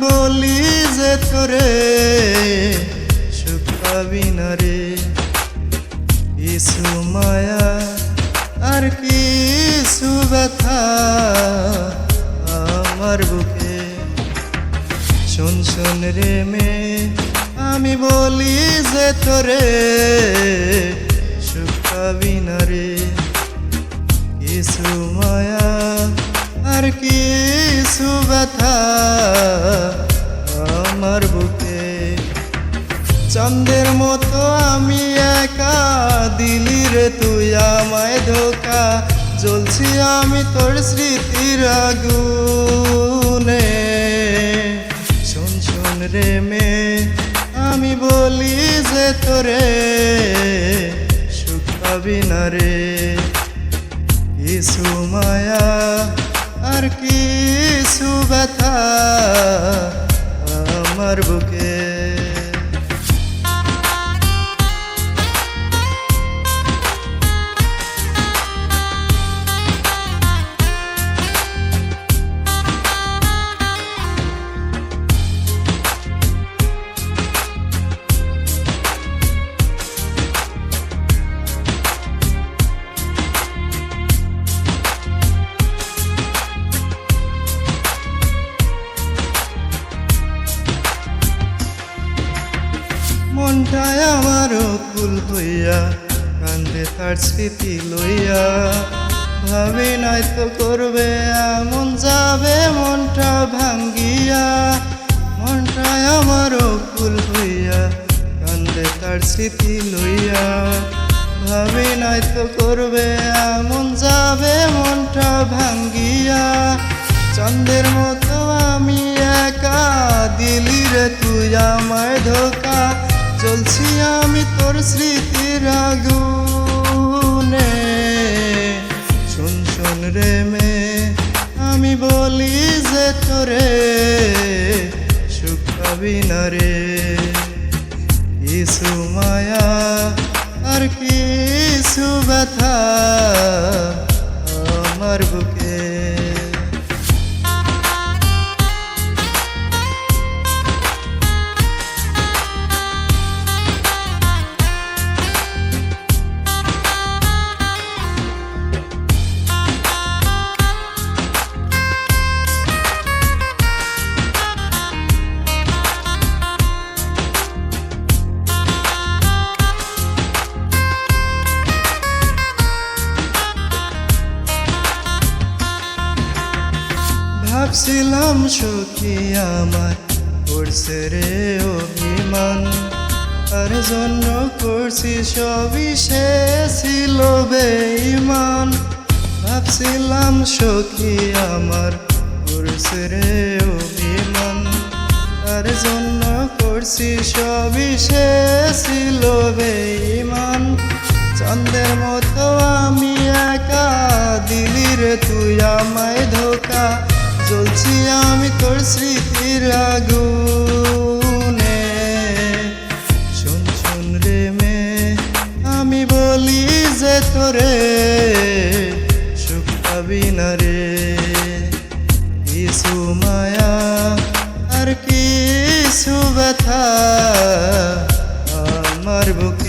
বলি যে তোরে সুখ না রে। কিছু মায়া আর কিছু ব্যথা আমার বুকে। শোন শোন রে মে আমি বলি যে তোরে সুখ না রে। কিছু মায়া আর কিছু ব্যথা আমার বুকে। চন্দের মতো আমি একা, দিলি রে তুই আমায় ধোকা। জ্বলছি আমি তোর স্মৃতির আগুনে। শোন শোন রে মে আমি বলি যে তোরে সুখ পাবি না রে। কিছু মায়া আর কিছু ব্যথা আমার বুকে মনটায় আমারও ফুল হইয়া, কান্দে তার স্মৃতি লইয়া। ভাবি নাই তো করবে, এমন যাবে, মনটা ভাঙ্গিয়া। মনটায় আমারও ফুল হইয়া, কান্দে তার স্মৃতি লইয়া। ভাবি নাই তো করবে, এমন যাবে, মনটা ভাঙ্গিয়া। চন্দের মতো আমি একা দিলি রে তুই আমায় ধোকা। চলছি আমি তোর স্মৃতির আগুনে। শোন শোন রে মে আমি বলি যে তোরে সুখ পাবি না রে। কিছু মায়া, আর কিছু ব্যথা আমার বুকে ভাবছিলাম সখী আমার করছে রে অভিমান। তার জন্য করছি সবই সে ছিল বেঈমান। ভাবছিলাম সখী আমার করছে রে অভিমান। তার জন্য করছি সবই সে ছিল বেঈমান। চন্দের মতো আমি একা দিলি রে তুই আমায় ধোকা। জ্বলছি আমি তোর স্মৃতির আগুনে। শোন শোন রে মে আমি বলি যে রে। আর কিছু ব্যথা আমার বুকে